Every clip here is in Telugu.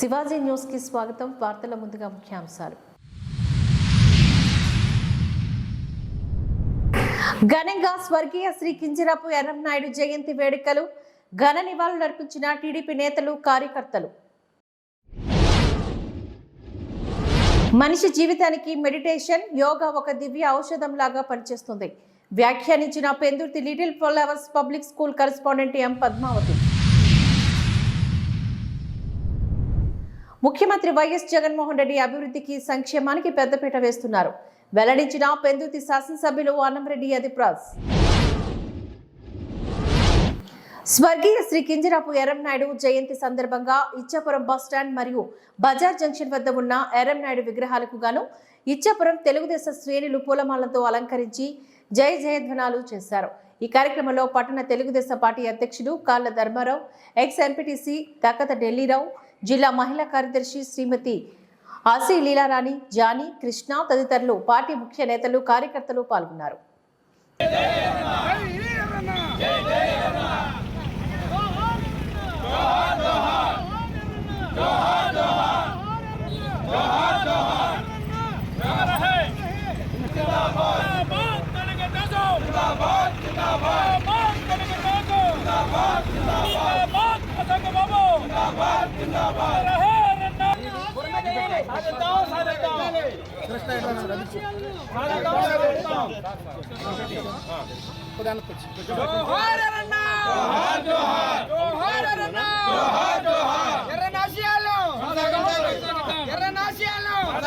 శివాజీ న్యూస్కి స్వాగతం. వార్తల ముందుగా ముఖ్యాంశాలు. ఘనంగా స్వర్గీయ శ్రీ కింజరాపు ఎర్రంనాయుడు జయంతి వేడుకలు. ఘన నివాళులర్పించిన టీడీపీ నేతలు కార్యకర్తలు. మనిషి జీవితానికి మెడిటేషన్ యోగా ఒక దివ్య ఔషధం లాగా పనిచేస్తుంది. వ్యాఖ్యానించిన Pendurthi little flowers public school correspondent M Padmavathi. ముఖ్యమంత్రి వైఎస్ జగన్మోహన్ రెడ్డి అభివృద్ధికి సంక్షేమానికి పెద్దపీట వేస్తున్నారు. వెల్లడించిన పెందుతి శాసనసభ్యులు అన్నంరెడ్డి అధిప్రాస్. స్వర్గీయ శ్రీ కింజరాపు ఎర్రంనాయుడు జయంతి సందర్భంగా ఇచ్చాపురం బస్టాండ్ మరియు బజార్ జంక్షన్ వద్ద ఉన్న ఎర్రంనాయుడు విగ్రహాలకు గాను ఇచ్చాపురం తెలుగుదేశం శ్రేణులు పూలమాలతో అలంకరించి జయ జయధ్వనాలు చేశారు. ఈ కార్యక్రమంలో పట్టణ తెలుగుదేశం పార్టీ అధ్యక్షుడు కాళ్ళ ధర్మారావు ఎక్స్ ఎంపీటీసీ దక్కత ఢిల్లీరావు జిల్లా మహిళా కార్యదర్శి శ్రీమతి ఆసి లీలారాణి జానీ కృష్ణ తదితరులు పార్టీ ముఖ్య నేతలు కార్యకర్తలు పాల్గొన్నారు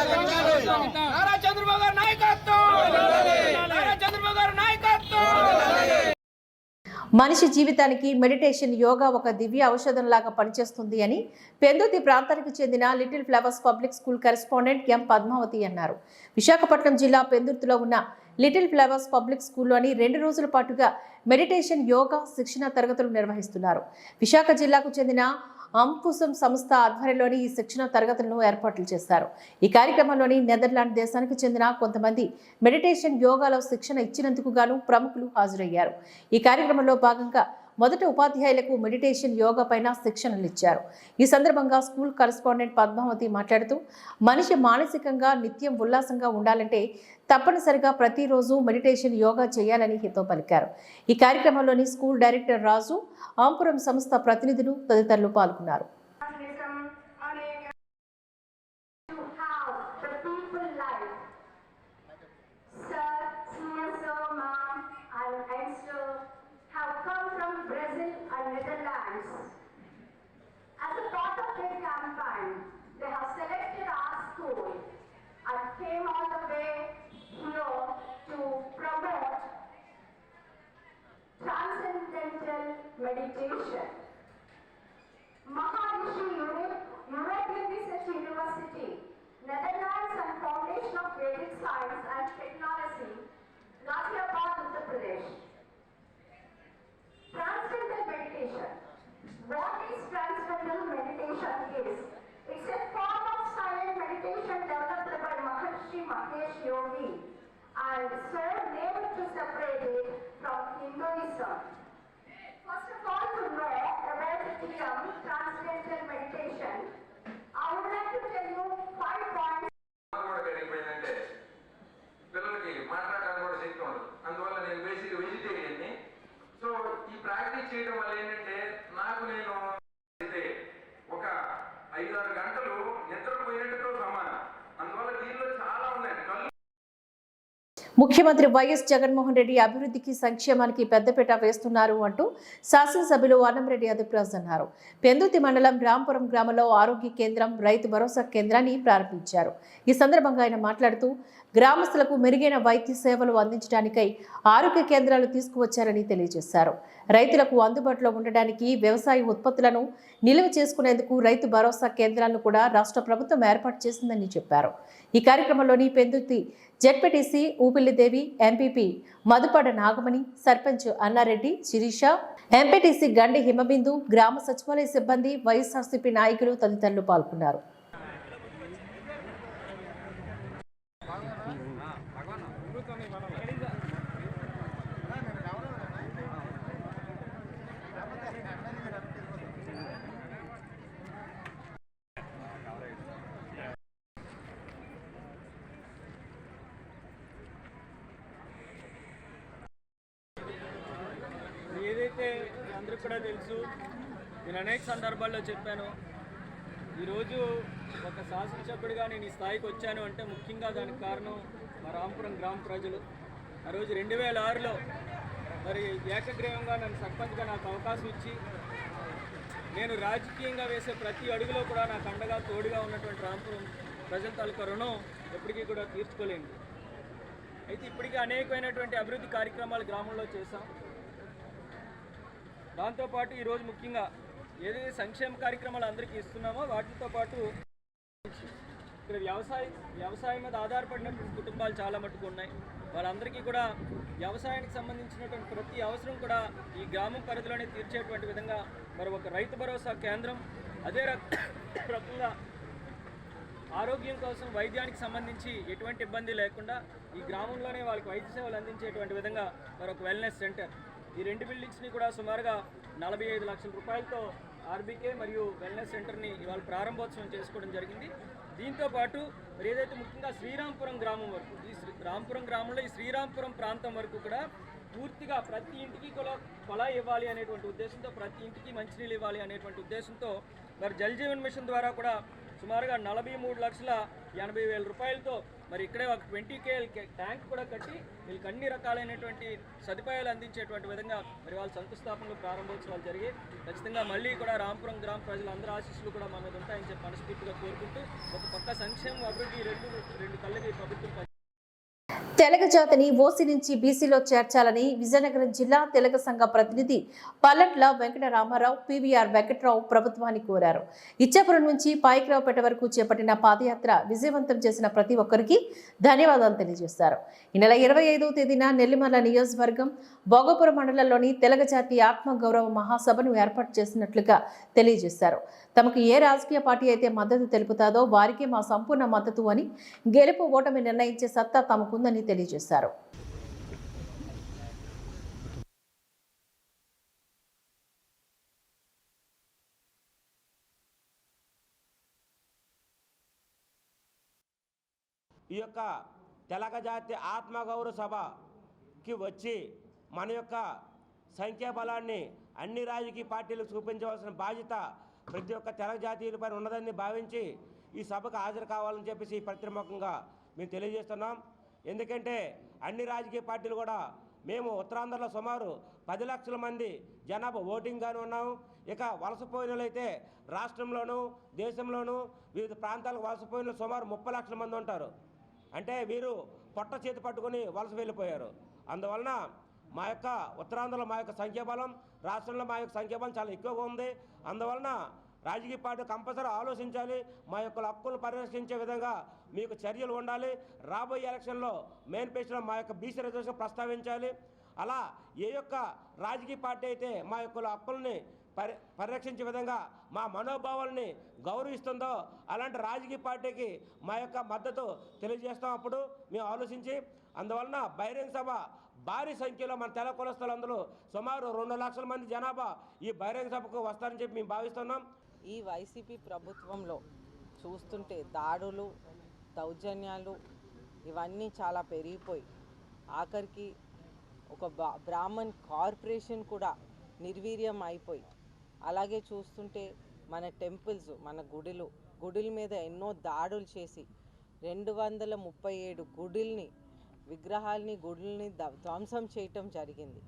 నారా చంద్రబాబు గారు నాయకత్వం! నారా చంద్రబాబు గారు నాయకత్వం! మనిషి జీవితానికి మెడిటేషన్ యోగా ఒక దివ్య ఔషధంలాగా పనిచేస్తుంది అని పెందుతి ప్రాంతానికి చెందిన little flowers public school correspondent M Padmavathi అన్నారు. విశాఖపట్నం జిల్లా పెందుర్తిలో ఉన్న లిటిల్ ఫ్లవర్స్ పబ్లిక్ స్కూల్లోని రెండు రోజుల పాటుగా మెడిటేషన్ యోగా శిక్షణ తరగతులు నిర్వహిస్తున్నారు. విశాఖ జిల్లాకు చెందిన అంకుశం సంస్థ ఆధ్వర్యంలోని ఈ శిక్షణ తరగతులను ఏర్పాట్లు చేశారు. ఈ కార్యక్రమంలోని నెదర్లాండ్ దేశానికి చెందిన కొంతమంది మెడిటేషన్ యోగాలో శిక్షణ ఇచ్చినందుకు గాను ప్రముఖులు హాజరయ్యారు. ఈ కార్యక్రమంలో భాగంగా మొదట ఉపాధ్యాయులకు మెడిటేషన్ యోగా పైన శిక్షణలు ఇచ్చారు. ఈ సందర్భంగా స్కూల్ కరస్పాండెంట్ పద్మావతి మాట్లాడుతూ మనిషి మానసికంగా నిత్యం ఉల్లాసంగా ఉండాలంటే తప్పనిసరిగా ప్రతిరోజు మెడిటేషన్ యోగా చేయాలని హితో పలికారు. ఈ కార్యక్రమంలోని స్కూల్ డైరెక్టర్ రాజు ఆంపురం సంస్థ ప్రతినిధులు తదితరులు పాల్గొన్నారు. Sir, sir, ma'am, and youngster Netherlands. As a part of their campaign, they have selected our school and came all the way here to promote transcendental meditation. Maharishi Europe, European Research University, Netherlands and Foundation of Vedic Science and Technology, Ghaziabad, Uttar Pradesh. Transcendental meditation. What is transcendental meditation is? It's a form of silent meditation developed by Maharishi Mahesh Yogi and so named to separate it from Hinduism. ముఖ్యమంత్రి వైఎస్ జగన్మోహన్ రెడ్డి అభివృద్ధికి సంక్షేమానికి పెద్దపీట వేస్తున్నారు అంటూ శాసనసభ్యులు అన్నంరెడ్డి అదిప్రాజ్ అన్నారు. పెందుతి మండలం రాంపురం గ్రామంలో ఆరోగ్య కేంద్రం రైతు భరోసా కేంద్రాన్ని ప్రారంభించారు. ఈ సందర్భంగా ఆయన మాట్లాడుతూ గ్రామస్తులకు మెరుగైన వైద్య సేవలు అందించడానికై ఆరోగ్య కేంద్రాలు తీసుకువచ్చారని తెలియజేశారు. రైతులకు అందుబాటులో ఉండడానికి వ్యవసాయ ఉత్పత్తులను నిల్వ చేసుకునేందుకు రైతు భరోసా కేంద్రాలను కూడా రాష్ట్ర ప్రభుత్వం ఏర్పాటు చేసిందని చెప్పారు. ఈ కార్యక్రమంలోని Pendurthi ZPTC Upillidevi MPP Madhupada Nagamani sarpanch Annareddy Sirisha MPTC Gandi Himabindu గ్రామ సచివాలయ సిబ్బంది వైఎస్ఆర్సీపీ నాయకులు తదితరులు పాల్గొన్నారు. అయితే అందరికి కూడా తెలుసు. నేను అనేక సందర్భాల్లో చెప్పాను. ఈరోజు ఒక శాసనసభ్యుడిగా నేను ఈ స్థాయికి వచ్చాను అంటే ముఖ్యంగా దానికి కారణం మా రాంపురం గ్రామ ప్రజలు. ఆ రోజు రెండు వేల ఆరులో మరి ఏకగ్రీవంగా నన్ను సర్పంచ్గా నాకు అవకాశం ఇచ్చి నేను రాజకీయంగా వేసే ప్రతి అడుగులో కూడా నాకు అండగా తోడుగా ఉన్నటువంటి రాంపురం ప్రజల తాలూకా రుణం ఎప్పటికీ కూడా తీర్చుకోలేండి అయితే ఇప్పటికీ అనేకమైనటువంటి అభివృద్ధి కార్యక్రమాలు గ్రామంలో చేశాం. దాంతోపాటు ఈరోజు ముఖ్యంగా ఏదైతే సంక్షేమ కార్యక్రమాలు అందరికీ ఇస్తున్నామో వాటితో పాటు ఇక్కడ వ్యవసాయ వ్యవసాయం మీద ఆధారపడినటువంటి కుటుంబాలు చాలా మటుకు ఉన్నాయి. వాళ్ళందరికీ కూడా వ్యవసాయానికి సంబంధించినటువంటి ప్రతి అవసరం కూడా ఈ గ్రామం పరిధిలోనే తీర్చేటువంటి విధంగా మరి ఒక రైతు భరోసా కేంద్రం అదే రక- రకంగా ఆరోగ్యం కోసం వైద్యానికి సంబంధించి ఎటువంటి ఇబ్బంది లేకుండా ఈ గ్రామంలోనే వాళ్ళకి వైద్య సేవలు అందించేటువంటి విధంగా మరొక వెల్నెస్ సెంటర్ ఈ రెండు బిల్డింగ్స్ని కూడా సుమారుగా నలభై ఐదు లక్షల రూపాయలతో ఆర్బీకే మరియు వెల్నెస్ సెంటర్ని ఇవాళ ప్రారంభోత్సవం చేసుకోవడం జరిగింది. దీంతో పాటు మరి ఏదైతే ముఖ్యంగా శ్రీరాంపురం గ్రామం వరకు ఈ శ్రీ రాంపురం గ్రామంలో ఈ శ్రీరాంపురం ప్రాంతం వరకు కూడా పూర్తిగా ప్రతి ఇంటికి కూడా కొలా ఇవ్వాలి అనేటువంటి ఉద్దేశంతో ప్రతి ఇంటికి మంచినీళ్ళు ఇవ్వాలి అనేటువంటి ఉద్దేశంతో మరి జల్ జీవన్ మిషన్ ద్వారా కూడా సుమారుగా నలభై మూడు లక్షల ఎనభై వేల రూపాయలతో మరి ఇక్కడే ఒక ట్వంటీ కేఎల్ ట్యాంక్ కూడా కట్టి వీళ్ళకి అన్ని రకాలైనటువంటి సదుపాయాలు అందించేటువంటి విధంగా మరి వాళ్ళ శంకుస్థాపనలు ప్రారంభోత్సవాలు జరిగి ఖచ్చితంగా మళ్ళీ కూడా రాంపురం గ్రామ ప్రజలందరి ఆశీస్సులు కూడా మన మీద ఉంటాయని చెప్పి మనస్ఫూర్తిగా కోరుకుంటూ ఒక పక్క సంక్షేమం అభివృద్ధి రెండు రెండు కళ్ళకి ప్రభుత్వం తెలగ జాతిని ఓసీ నుంచి బీసీలో చేర్చాలని విజయనగరం జిల్లా తెలగ సంఘ ప్రతినిధి పల్లట్ల వెంకట రామారావు పీవీఆర్ వెంకట్రావు ప్రభుత్వాన్ని కోరారు. ఇచ్చాపురం నుంచి పాయకరావుపేట వరకు చేపట్టిన పాదయాత్ర విజయవంతం చేసిన ప్రతి ఒక్కరికి ధన్యవాదాలు తెలియజేశారు ఈ నెల ఇరవై ఐదవ తేదీన నెల్లిమల నియోజకవర్గం భోగపురం మండలంలోని తెలగ జాతి ఆత్మగౌరవ మహాసభను ఏర్పాటు చేసినట్లుగా తెలియజేశారు. తమకు ఏ రాజకీయ పార్టీ అయితే మద్దతు తెలుపుతాదో వారికే మా సంపూర్ణ మద్దతు అని గెలుపు ఓటమి నిర్ణయించే సత్తా తమకుందని తెలియజేశారు. ఈ యొక్క తెలగ జాతి ఆత్మగౌరవ సభకి వచ్చి మన యొక్క సంఖ్యాబలాన్ని అన్ని రాజకీయ పార్టీలకు చూపించవలసిన బాధ్యత ప్రతి ఒక్క తెలగ జాతీయులపైన ఉన్నదని భావించి ఈ సభకు హాజరు కావాలని చెప్పేసి ప్రతిమకంగా మేము తెలియజేస్తున్నాం. ఎందుకంటే అన్ని రాజకీయ పార్టీలు కూడా మేము ఉత్తరాంధ్రలో సుమారు పది లక్షల మంది జనాభా ఓటింగ్గాను ఉన్నాము. ఇక వలసపోయినలైతే రాష్ట్రంలోనూ దేశంలోనూ వివిధ ప్రాంతాలకు వలసపోయిన సుమారు ముప్పై లక్షల మంది ఉంటారు. అంటే వీరు పొట్ట చేతి పట్టుకొని వలస వెళ్ళిపోయారు. అందువలన మా యొక్క ఉత్తరాంధ్రలో మా యొక్క సంఖ్యాబలం రాష్ట్రంలో మా యొక్క సంఖ్యాబలం చాలా ఎక్కువగా ఉంది. అందువలన రాజకీయ పార్టీ కంపల్సరీ ఆలోచించాలి మా యొక్క హక్కులను పరిరక్షించే విధంగా మీకు చర్యలు ఉండాలి. రాబోయే ఎలక్షన్లో మేనిఫెస్టోలో మా యొక్క బీసీ రిజర్వేషన్ ప్రస్తావించాలి. అలా ఏ యొక్క రాజకీయ పార్టీ అయితే మా యొక్క హక్కుల్ని పరి పరిరక్షించే విధంగా మా మనోభావాల్ని గౌరవిస్తుందో అలాంటి రాజకీయ పార్టీకి మా యొక్క మద్దతు తెలియజేస్తాం అప్పుడు మేము ఆలోచించి అందువలన బహిరంగ సభ భారీ సంఖ్యలో మన తెల కులస్తులందరూ సుమారు రెండు లక్షల మంది జనాభా ఈ బహిరంగ సభకు వస్తారని చెప్పి మేము భావిస్తున్నాం. ఈ వైసీపీ ప్రభుత్వంలో చూస్తుంటే దాడులు దౌర్జన్యాలు ఇవన్నీ చాలా పెరిగిపోయి ఆఖరికి ఒక బ్రాహ్మణ్ కార్పొరేషన్ కూడా నిర్వీర్యం అయిపోయి అలాగే చూస్తుంటే మన టెంపుల్స్ మన గుడులు గుడుల మీద ఎన్నో దాడులు చేసి రెండు వందల ముప్పై ఏడు గుడుల్ని విగ్రహాల్ని గుడుల్ని ధ్వంసం చేయటం జరిగింది.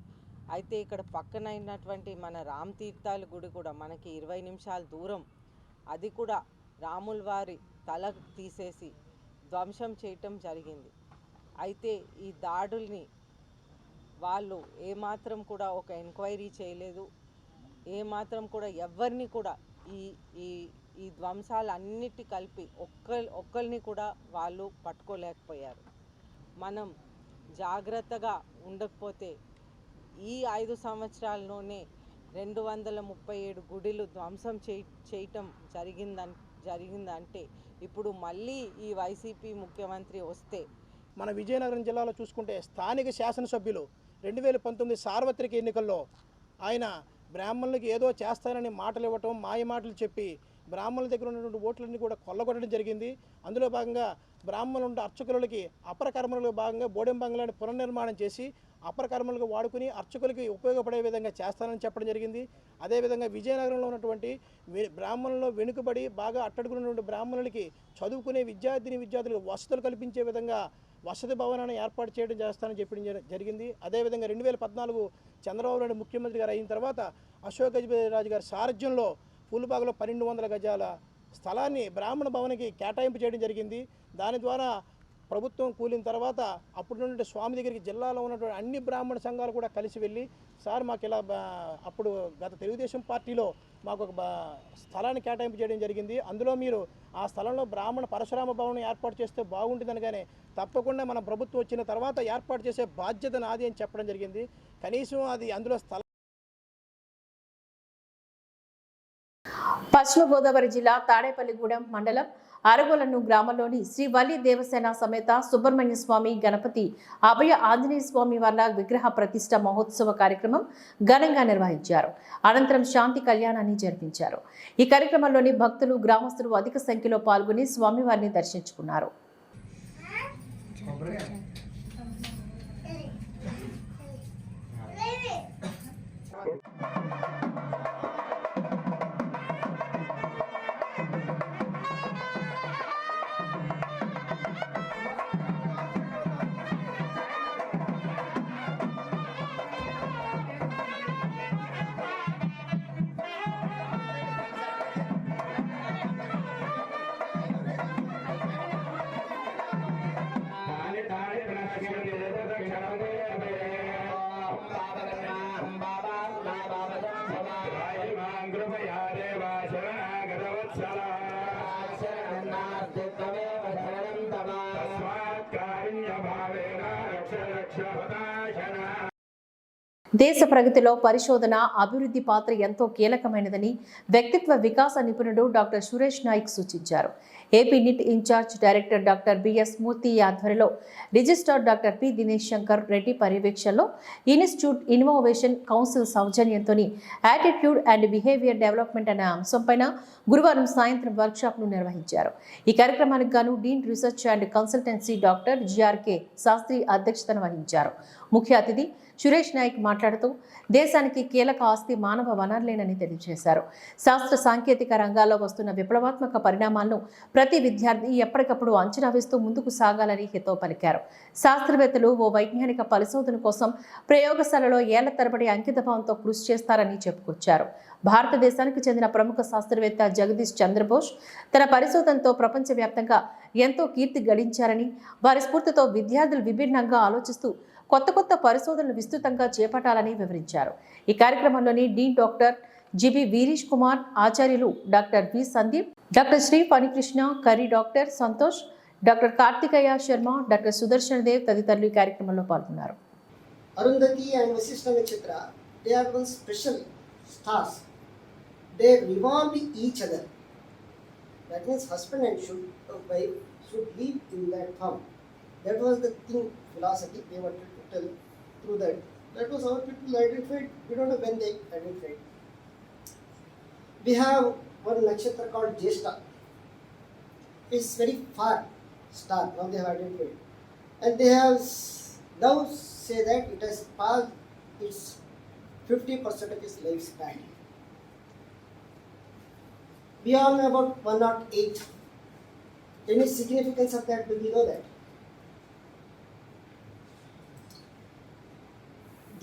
అయితే ఇక్కడ పక్కన అయినటువంటి మన రామ్ తీర్థాల గుడి కూడా మనకి ఇరవై నిమిషాల దూరం. అది కూడా రాముల వారి తల తీసేసి ధ్వంసం చేయటం జరిగింది. అయితే ఈ దాడుల్ని వాళ్ళు ఏమాత్రం కూడా ఒక ఎంక్వైరీ చేయలేదు. ఏమాత్రం కూడా ఎవరిని కూడా ఈ ఈ ఈ ధ్వంసాలన్నిటి కలిపి ఒక్క ఒక్కరిని కూడా వాళ్ళు పట్టుకోలేకపోయారు. మనం జాగ్రత్తగా ఉండకపోతే ఈ ఐదు సంవత్సరాల్లోనే రెండు వందల ముప్పై ఏడు గుడిలు ధ్వంసం చేయ చేయటం జరిగిందన్ జరిగిందంటే ఇప్పుడు మళ్ళీ ఈ వైసీపీ ముఖ్యమంత్రి వస్తే మన విజయనగరం జిల్లాలో చూసుకుంటే స్థానిక శాసనసభ్యులు రెండు వేల పంతొమ్మిది సార్వత్రిక ఎన్నికల్లో ఆయన బ్రాహ్మణులకు ఏదో చేస్తానని మాటలు ఇవ్వటం మాయ మాటలు చెప్పి బ్రాహ్మణుల దగ్గర ఉన్నటువంటి ఓట్లన్నీ కూడా కొల్లగొట్టడం జరిగింది. అందులో భాగంగా బ్రాహ్మణులు అర్చకులకి అపర కర్మలకు భాగంగా బోడెం బంగ్లాన్ని పునర్నిర్మాణం చేసి అపర కర్మలకు వాడుకుని అర్చకులకి ఉపయోగపడే విధంగా చేస్తానని చెప్పడం జరిగింది. అదేవిధంగా విజయనగరంలో ఉన్నటువంటి వె- బ్రాహ్మణుల్లో వెనుకబడి బాగా అట్టడుకున్నటువంటి బ్రాహ్మణులకి చదువుకునే విద్యార్థిని విద్యార్థులకు వసతులు కల్పించే విధంగా వసతి భవనాన్ని ఏర్పాటు చేయడం చేస్తానని చెప్పడం జరిగింది. అదేవిధంగా రెండు వేల పద్నాలుగు చంద్రబాబు నాయుడు ముఖ్యమంత్రి గారు అయిన తర్వాత అశోక్ గజపతిరాజు గారి సారథ్యంలో పూలబాగులో పన్నెండు వందల గజాల స్థలాన్ని బ్రాహ్మణ భవన్కి కేటాయింపు చేయడం జరిగింది. దాని ద్వారా ప్రభుత్వం కూలిన తర్వాత అప్పుడు నుండి స్వామి దగ్గరికి జిల్లాలో ఉన్నటువంటి అన్ని బ్రాహ్మణ సంఘాలు కూడా కలిసి వెళ్ళి సార్ మాకు ఇలా బా- అప్పుడు గత తెలుగుదేశం పార్టీలో మాకు ఒక బా- స్థలాన్ని కేటాయింపు చేయడం జరిగింది. అందులో మీరు ఆ స్థలంలో బ్రాహ్మణ పరశురామ భవనం ఏర్పాటు చేస్తే బాగుంటుందనగానే తప్పకుండా మన ప్రభుత్వం వచ్చిన తర్వాత ఏర్పాటు చేసే బాధ్యత నాది అని చెప్పడం జరిగింది. కనీసం అది అందులో స్థలం పశ్చిమ గోదావరి జిల్లా తాడేపల్లిగూడెం మండలం అరగొలను గ్రామంలోని శ్రీ వల్లి దేవసేన సమేత సుబ్రహ్మణ్య స్వామి గణపతి అభయ ఆంజనేయ స్వామి వల్ల విగ్రహ ప్రతిష్ట మహోత్సవ కార్యక్రమం ఘనంగా నిర్వహించారు. అనంతరం శాంతి కళ్యాణాన్ని జరిపించారు. ఈ కార్యక్రమంలోని భక్తులు గ్రామస్తులు అధిక సంఖ్యలో పాల్గొని స్వామివారిని దర్శించుకున్నారు. దేశ ప్రగతిలో పరిశోధన అభివృద్ధి పాత్ర ఎంతో కీలకమైనదని వ్యక్తిత్వ వికాస నిపుణుడు డాక్టర్ సురేష్ నాయక్ సూచించారు. AP NIT incharge director doctor BS Murthy ఆధ్వర్యంలో registrar doctor P Dinesh Shankar Reddy పర్యవేక్షణలో ఇన్స్టిట్యూట్ ఇన్నోవేషన్ కౌన్సిల్ సౌజన్యంతో యాటిట్యూడ్ అండ్ బిహేవియర్ డెవలప్మెంట్ అనే అంశంపైన గురువారం సాయంత్రం వర్క్షాప్ను నిర్వహించారు. ఈ కార్యక్రమానికి గాను dean research and consultancy doctor GRK Sastry అధ్యక్షతన వహించారు. ముఖ్య అతిథి సురేష్ నాయక్ మాట్లాడుతూ దేశానికి కీలక ఆస్తి మానవ వనరులేనని తెలియజేశారు. శాస్త్ర సాంకేతిక రంగాల్లో వస్తున్న విప్లవాత్మక పరిణామాలను ప్రతి విద్యార్థి ఎప్పటికప్పుడు అంచనా వేస్తూ ముందుకు సాగాలని హితో పలికారు. శాస్త్రవేత్తలు ఓ వైజ్ఞానిక పరిశోధన కోసం ప్రయోగశాలలో ఏళ్ళ తరబడి అంకితభావంతో కృషి చేస్తారని చెప్పుకొచ్చారు. భారతదేశానికి చెందిన ప్రముఖ శాస్త్రవేత్త జగదీష్ చంద్రబోస్ తన పరిశోధనతో ప్రపంచవ్యాప్తంగా ఎంతో కీర్తి గడించారని వారి స్ఫూర్తితో విద్యార్థులు విభిన్నంగా ఆలోచిస్తూ కొత్త కొత్త పరిశోధనలు విస్తృతంగా చేపట్టాలని వివరించారు. ఈ కార్యక్రమంలోని dean doctor GB Veerish Kumar ఆచార్యులు doctor B Sandeep doctor Sri Phanikrishna Kari doctor Santosh doctor Karthikayya Sharma doctor Sudarshan Dev తదితరులు ఈ కార్యక్రమంలో పాల్గొన్నారు. అరుంధతి అండ్ విశిష్ట నక్షత్ర they are one other husband and through that. That was how people identified. We don't know when they identified. We have one nakshatra called Jeshta. It's very far star, now they have identified. And they have now say that it has passed its 50% of its lifespan. We all know about 108. Any significance of that, do we know that?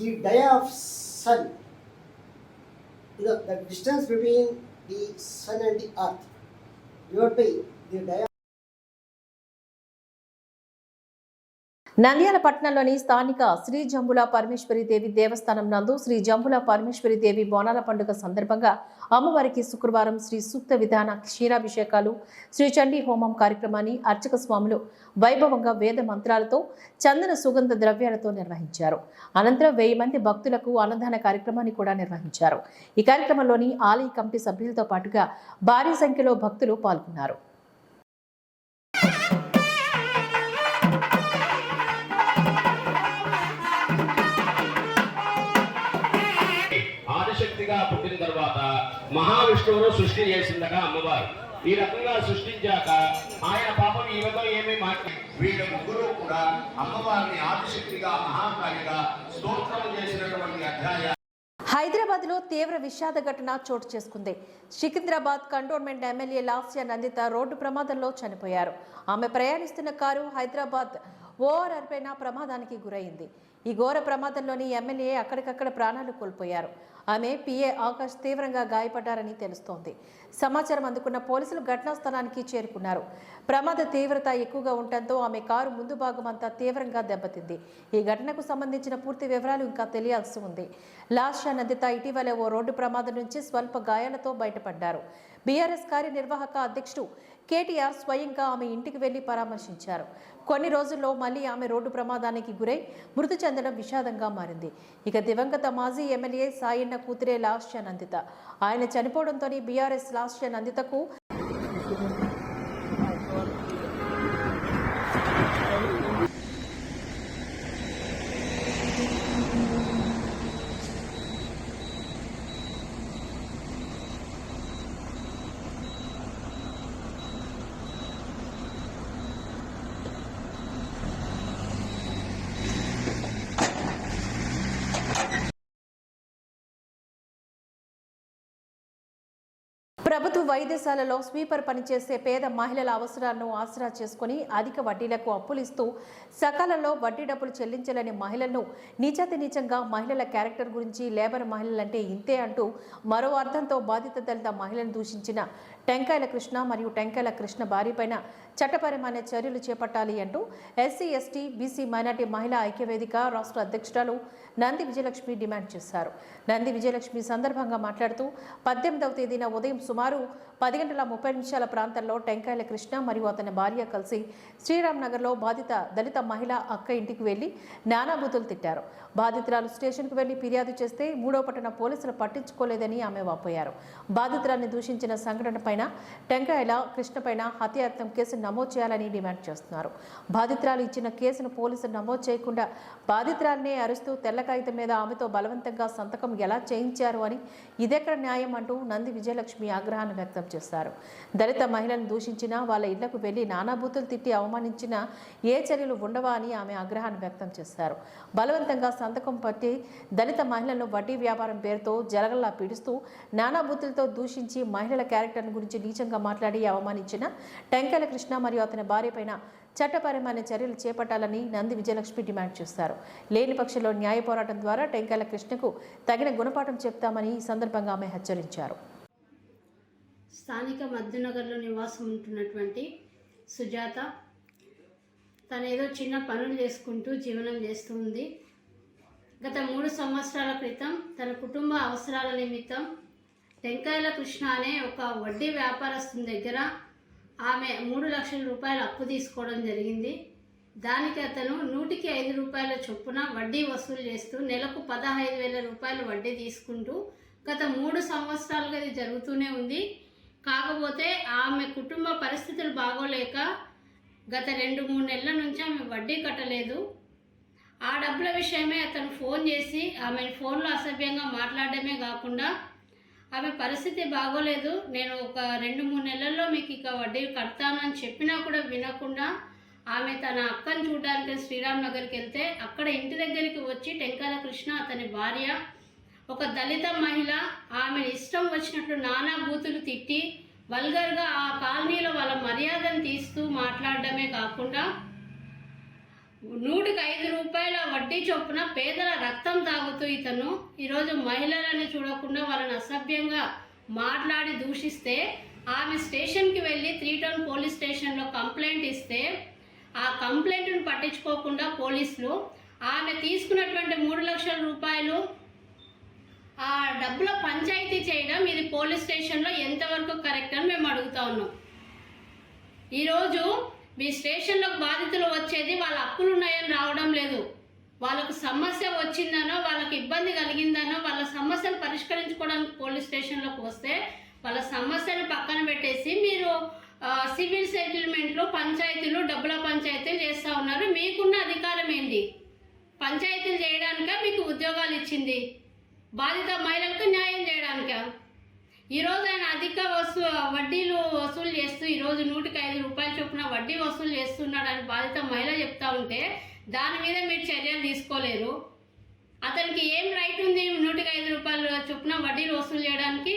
The dia of sun, you know, the distance between the sun and the earth, divided by the dia Nandyal పట్టణంలోని స్థానిక శ్రీ జంబుల పరమేశ్వరి దేవి దేవస్థానం నందు శ్రీ జంబుల పరమేశ్వరి దేవి బోనాల పండుగ సందర్భంగా అమ్మవారికి శుక్రవారం శ్రీ సూక్త విధాన క్షీరాభిషేకాలు శ్రీ చండీ హోమం కార్యక్రమాన్ని అర్చక స్వాములు వైభవంగా వేద మంత్రాలతో చందన సుగంధ ద్రవ్యాలతో నిర్వహించారు. అనంతరం వెయ్యి మంది భక్తులకు అన్నదాన కార్యక్రమాన్ని కూడా నిర్వహించారు. ఈ కార్యక్రమంలోని ఆలయ కమిటీ సభ్యులతో పాటుగా భారీ సంఖ్యలో భక్తులు పాల్గొన్నారు. ఆదిశక్తిగా పుట్టిన తర్వాత మహావిష్ణువును సృష్టి చేసిందట అమ్మవారు. ఈ రకంగా సృష్టించాక ఆయన పాపం ఈమెతో ఏమీ మాట్లా వీళ్ళ ముగ్గురు కూడా అమ్మవారిని ఆదిశక్తిగా మహాకాళిగా స్తోత్రం చేసినటువంటి అధ్యాయ హైదరాబాద్లో తీవ్ర విషాద ఘటన చోటు చేసుకుంది. Secunderabad cantonment MLA Lasya Nanditha road ప్రమాదంలో చనిపోయారు. ఆమె ప్రయాణిస్తున్న కారు హైదరాబాద్ ఓఆర్ఆర్ పైన ప్రమాదానికి గురైంది. ఈ ఘోర ప్రమాదంలోని ఎమ్మెల్యే అక్కడికక్కడ ప్రాణాలు కోల్పోయారు. ఆమె పిఏ ఆకాష్ తీవ్రంగా గాయపడ్డారని తెలుస్తోంది. సమాచారం అందుకున్న పోలీసులు ఘటనా స్థలానికి చేరుకున్నారు. ప్రమాద తీవ్రత ఎక్కువగా ఉండటంతో ఆమె కారు ముందు భాగం అంతా తీవ్రంగా దెబ్బతింది. ఈ ఘటనకు సంబంధించిన పూర్తి వివరాలు ఇంకా తెలియాల్సి ఉంది. లాస్యా నందిత ఇటీవలే ఓ రోడ్డు ప్రమాదం నుంచి స్వల్ప గాయాలతో బయటపడ్డారు. బీఆర్ఎస్ కార్యనిర్వాహక అధ్యక్షుడు కేటీఆర్ స్వయంగా ఆమె ఇంటికి వెళ్ళి పరామర్శించారు. కొన్ని రోజుల్లో మళ్ళీ ఆమె రోడ్డు ప్రమాదానికి గురై మృతి చెందడం విషాదంగా మారింది. ఇక దివంగత మాజీ ఎమ్మెల్యే సాయన్న కూతురే లాస్య నందిత ఆయన చనిపోవడంతో బీఆర్ఎస్ లాస్య నందితకు ప్రభుత్వ వైద్యశాలలో స్వీపర్ పనిచేసే పేద మహిళల అవసరాలను ఆసరా చేసుకుని అధిక వడ్డీలకు అప్పులు ఇస్తూ సకాలంలో వడ్డీ డబ్బులు చెల్లించలేని మహిళలను నిజాతి నిజంగా మహిళల క్యారెక్టర్ గురించి లేబర్ మహిళలంటే ఇంతే అంటూ మరో అర్థంతో బాధిత దళిత మహిళను దూషించిన టెంకాయల కృష్ణ మరియు టెంకాయల కృష్ణ భార్యపైన చట్టపరమైన చర్యలు చేపట్టాలి అంటూ ఎస్సీ ఎస్టీ బీసీ మైనార్టీ మహిళా ఐక్యవేదిక రాష్ట్ర అధ్యక్షురాలు నంది విజయలక్ష్మి డిమాండ్ చేశారు. నంది విజయలక్ష్మి సందర్భంగా మాట్లాడుతూ పద్దెనిమిదవ తేదీన ఉదయం సుమారు పది గంటల ముప్పై నిమిషాల ప్రాంతంలో టెంకాయల కృష్ణ మరియు అతని భార్య కలిసి శ్రీరామ్ నగర్లో బాధిత దళిత మహిళ అక్క ఇంటికి వెళ్ళి నానాబుతులు తిట్టారు. బాధితురాలు స్టేషన్కు వెళ్ళి ఫిర్యాదు చేస్తే మూడో పట్టణ పోలీసులు పట్టించుకోలేదని ఆమె వాపోయారు. బాధితురాల్ని దూషించిన సంఘటన పైన టెంకాయల కృష్ణ పైన హత్యాయత్నం కేసు నమోదు చేయాలని డిమాండ్ చేస్తున్నారు. బాధితురాలు ఇచ్చిన కేసును పోలీసులు నమోదు చేయకుండా బాధితురాలనే అరుస్తూ తెల్ల కాగితం మీద ఆమెతో బలవంతంగా సంతకం ఎలా చేయించారు అని ఇదెక్కడ న్యాయం అంటూ నంది విజయలక్ష్మి ఆగ్రహాన్ని వ్యక్తం చేశారు. దళిత మహిళలను దూషించినా వాళ్ళ ఇళ్ళకు వెళ్ళి నానాబూతులు తిట్టి అవమానించినా ఏ చర్యలు ఉండవా అని ఆమె ఆగ్రహాన్ని వ్యక్తం చేశారు. బలవంతంగా సంతకం పట్టి దళిత మహిళలను వడ్డీ వ్యాపారం పేరుతో జలగల్లా పీడిస్తూ నానాబూతులతో దూషించి మహిళల క్యారెక్టర్ గురించి నీచంగా మాట్లాడి అవమానించిన టెంకాయల కృష్ణ మరియు అతని భార్యపైన చట్టపరమైన చర్యలు చేపట్టాలని నంది విజయలక్ష్మి డిమాండ్ చేస్తారు లేని పక్షంలో న్యాయ పోరాటం ద్వారా టెంకాయల కృష్ణకు తగిన గుణపాఠం చెప్తామని ఈ సందర్భంగా ఆమె హెచ్చరించారు. స్థానిక మధ్యనగర్లో నివాసం ఉంటున్నటువంటి సుజాత తను ఏదో చిన్న పనులు చేసుకుంటూ జీవనం చేస్తూ ఉంది. గత మూడు సంవత్సరాల క్రితం తన కుటుంబ అవసరాల నిమిత్తం టెంకాయల కృష్ణ అనే ఒక వడ్డీ వ్యాపారస్తుని దగ్గర ఆమె మూడు లక్షల రూపాయలు అప్పు తీసుకోవడం జరిగింది. దానికి అతను నూటికి ఐదు రూపాయల చొప్పున వడ్డీ వసూలు చేస్తూ నెలకు పదహైదు వేల రూపాయలు వడ్డీ తీసుకుంటూ గత మూడు సంవత్సరాలుగా ఇది జరుగుతూనే ఉంది. కాకపోతే ఆమె కుటుంబ పరిస్థితులు బాగోలేక గత రెండు మూడు నెలల నుంచి ఆమె వడ్డీ కట్టలేదు. ఆ డబ్బుల విషయమే అతను ఫోన్ చేసి ఆమె ఫోన్లో అసభ్యంగా మాట్లాడడమే కాకుండా ఆమె పరిస్థితి బాగోలేదు. నేను ఒక రెండు మూడు నెలల్లో మీకు ఇక వడ్డీ కడతానని చెప్పినా కూడా వినకుండా ఆమె తన అక్కని చూడడానికి శ్రీరామ్ నగర్కి వెళ్తే అక్కడ ఇంటి దగ్గరికి వచ్చి టెంకాల కృష్ణ అతని భార్య ఒక దళిత మహిళ ఆమె ఇష్టం వచ్చినట్లు నానా బూతులు తిట్టి వల్గర్గా ఆ కాలనీలో వాళ్ళ మర్యాదను తీస్తూ మాట్లాడడమే కాకుండా నూటికి ఐదు రూపాయల వడ్డీ చొప్పున పేదల రక్తం తాగుతూ ఇతను ఈరోజు మహిళలని చూడకుండా వాళ్ళని అసభ్యంగా మాట్లాడి దూషిస్తే ఆమె స్టేషన్కి వెళ్ళి త్రీ టౌన్ పోలీస్ స్టేషన్లో కంప్లైంట్ ఇస్తే ఆ కంప్లైంట్ను పట్టించుకోకుండా పోలీసులు ఆమె తీసుకున్నటువంటి మూడు లక్షల రూపాయలు ఆ డబ్బుల పంచాయతీ చేయడం ఇది పోలీస్ స్టేషన్లో ఎంతవరకు కరెక్ట్ అని మేము అడుగుతా ఉన్నాం. ఈరోజు మీ స్టేషన్లోకి బాధితులు వచ్చేది వాళ్ళ అప్పులు ఉన్నాయని రావడం లేదు. వాళ్ళకు సమస్య వచ్చిందనో వాళ్ళకి ఇబ్బంది కలిగిందనో వాళ్ళ సమస్యలు పరిష్కరించుకోవడానికి పోలీస్ స్టేషన్లోకి వస్తే వాళ్ళ సమస్యను పక్కన పెట్టేసి మీరు సివిల్ సెటిల్మెంట్లు పంచాయతీలు డబ్బుల పంచాయతీలు చేస్తూ ఉన్నారు. మీకున్న అధికారం ఏంటి? పంచాయతీలు చేయడానిక? మీకు ఉద్యోగాలు ఇచ్చింది. బాధిత మహిళలకు న్యాయం చేయడానిక? ఈరోజు ఆయన అధిక వసూ వడ్డీలు వసూలు చేస్తూ ఈరోజు నూటికి ఐదు రూపాయల చొప్పున వడ్డీ వసూలు చేస్తున్నాడని బాధిత మహిళ చెప్తా ఉంటే దాని మీద మీరు చర్యలు తీసుకోలేరు. అతనికి ఏం రైట్ ఉంది నూటికి ఐదు రూపాయలు చొప్పున వడ్డీలు వసూలు చేయడానికి?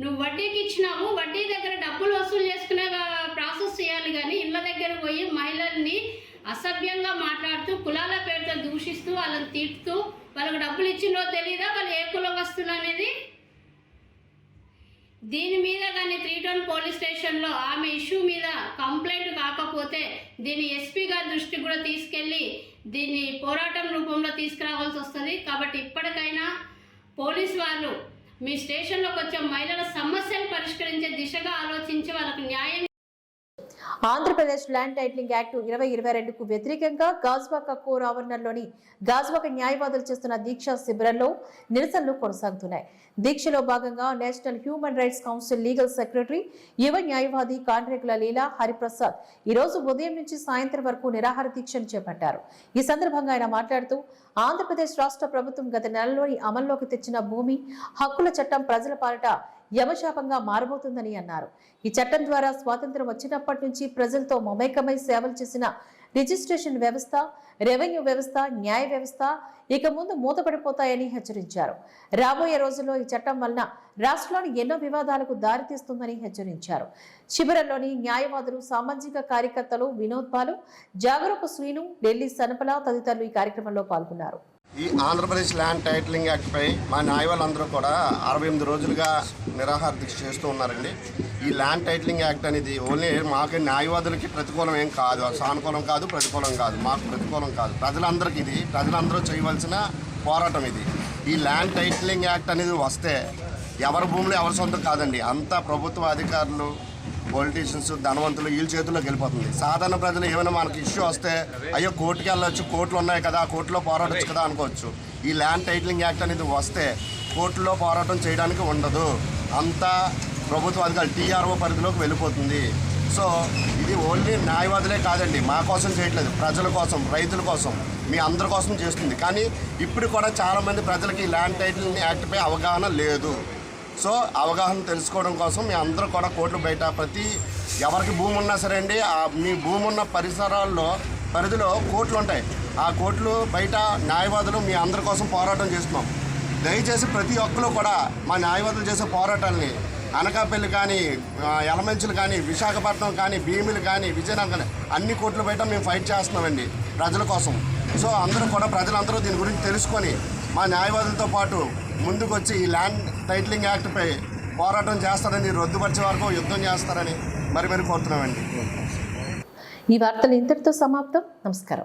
నువ్వు వడ్డీకి ఇచ్చినావు వడ్డీ దగ్గర డబ్బులు వసూలు చేసుకునే ప్రాసెస్ చేయాలి కానీ ఇళ్ళ దగ్గర పోయి మహిళల్ని అసభ్యంగా మాట్లాడుతూ కులాల పేరుతో దూషిస్తూ వాళ్ళని తిట్టుతూ వాళ్ళకి డబ్బులు ఇచ్చిందో తెలియదా వాళ్ళు ఏ కులవస్తులు అనేది? దీని మీద కానీ త్రీ టౌన్ పోలీస్ స్టేషన్లో ఆమె ఇష్యూ మీద కంప్లైంట్ కాకపోతే దీన్ని ఎస్పీ గారి దృష్టికి కూడా తీసుకెళ్ళి దీన్ని పోరాటం రూపంలో తీసుకురావాల్సి వస్తుంది. కాబట్టి ఇప్పటికైనా పోలీస్ వాళ్ళు మీ స్టేషన్లోకి వచ్చే మహిళల సమస్యలు పరిష్కరించే దిశగా ఆలోచించి వాళ్ళకు న్యాయం ఆంధ్రప్రదేశ్ ల్యాండ్ టైటిలింగ్ యాక్ట్ ఇరవై ఇరవై రెండుకు వ్యతిరేకంగా గాజ్బాక కోర్ ఆవరణలోని గాజ్బాక న్యాయవాదులు చేస్తున్న దీక్షా శిబిరంలో నిరసనలు కొనసాగుతున్నాయి. దీక్షలో భాగంగా national human rights council legal secretary యువ న్యాయవాది కాండ్రేకుల లీలా హరిప్రసాద్ ఈ రోజు ఉదయం నుంచి సాయంత్రం వరకు నిరాహార దీక్షను చేపట్టారు. ఈ సందర్భంగా ఆయన మాట్లాడుతూ ఆంధ్రప్రదేశ్ రాష్ట్ర ప్రభుత్వం గత నెలలోని అమల్లోకి తెచ్చిన భూమి హక్కుల చట్టం ప్రజల పాలిట యమశాపంగా మారబోతుందని అన్నారు. ఈ చట్టం ద్వారా స్వాతంత్రం వచ్చినప్పటి నుంచి ప్రజలతో మమేకమై సేవలు చేసిన రిజిస్ట్రేషన్ వ్యవస్థ రెవెన్యూ వ్యవస్థ న్యాయ వ్యవస్థ ఇక ముందు మూతపడిపోతాయని హెచ్చరించారు. రాబోయే రోజుల్లో ఈ చట్టం వలన రాష్ట్రంలోని ఎన్నో వివాదాలకు దారితీస్తుందని హెచ్చరించారు. శిబిరంలోని న్యాయవాదులు సామాజిక కార్యకర్తలు వినోద్ పాలు జాగరూక శ్రీను ఢిల్లీ సనపల తదితరులు ఈ కార్యక్రమంలో పాల్గొన్నారు. ఈ ఆంధ్రప్రదేశ్ ల్యాండ్ టైటిలింగ్ యాక్ట్పై మా న్యాయవాళ్ళందరూ కూడా అరవై ఎనిమిది రోజులుగా నిరాహార దీక్ష చేస్తూ ఉన్నారండి. ఈ ల్యాండ్ టైటిలింగ్ యాక్ట్ అనేది ఓన్లీ మాకు న్యాయవాదులకి ప్రతికూలం ఏం కాదు. సానుకూలం కాదు ప్రతికూలం కాదు. మాకు ప్రతికూలం కాదు. ప్రజలందరికీ ఇది ప్రజలందరూ చేయవలసిన పోరాటం ఇది. ఈ ల్యాండ్ టైటిలింగ్ యాక్ట్ అనేది వస్తే ఎవరి భూములు ఎవరి సొంతం కాదండి. అంతా ప్రభుత్వ అధికారులు పొలిటీషియన్స్ ధనవంతులు వీళ్ళ చేతుల్లోకి వెళ్ళిపోతుంది. సాధారణ ప్రజలు ఏమైనా మనకి ఇష్యూ వస్తే అయ్యో కోర్టుకి వెళ్ళొచ్చు కోర్టులు ఉన్నాయి కదా కోర్టులో పోరాడొచ్చు కదా అనుకోవచ్చు. ఈ ల్యాండ్ టైటిలింగ్ యాక్ట్ అనేది వస్తే కోర్టులో పోరాటం చేయడానికి ఉండదు. అంతా ప్రభుత్వ అధికారులు టీఆర్ఓ పరిధిలోకి వెళ్ళిపోతుంది. సో ఇది ఓన్లీ న్యాయవాదులే కాదండి. మా కోసం చేయట్లేదు. ప్రజల కోసం రైతుల కోసం మీ అందరి కోసం చేస్తుంది. కానీ ఇప్పుడు కూడా చాలామంది ప్రజలకి ఈ ల్యాండ్ టైటిల్ యాక్ట్పై అవగాహన లేదు. సో అవగాహన తెలుసుకోవడం కోసం మీ అందరూ కూడా కోట్లు బయట ప్రతి ఎవరికి భూమి ఉన్నా సరే అండి ఆ మీ భూమి ఉన్న పరిసరాల్లో పరిధిలో కోట్లు ఉంటాయి. ఆ కోట్లు బయట న్యాయవాదులు మీ అందరి కోసం పోరాటం చేస్తున్నాం. దయచేసి ప్రతి ఒక్కరు కూడా మా న్యాయవాదులు చేసే పోరాటాలని అనకాపల్లి కానీ ఆ, కానీ విశాఖపట్నం కానీ భీములు కానీ విజయనగరం కానీ అన్ని కోట్లు బయట మేము ఫైట్ చేస్తున్నామండి ప్రజల కోసం. సో అందరూ కూడా ప్రజలందరూ దీని గురించి తెలుసుకొని మా న్యాయవాదులతో పాటు ముందుకొచ్చి ఈ ల్యాండ్ టైటిలింగ్ యాక్ట్పై పోరాటం చేస్తారని రద్దుపరిచే వరకు యుద్ధం చేస్తారని మరి మరి కోరుతున్నామండి. ఈ వార్తలు ఇంతటితో సమాప్తం. నమస్కారం.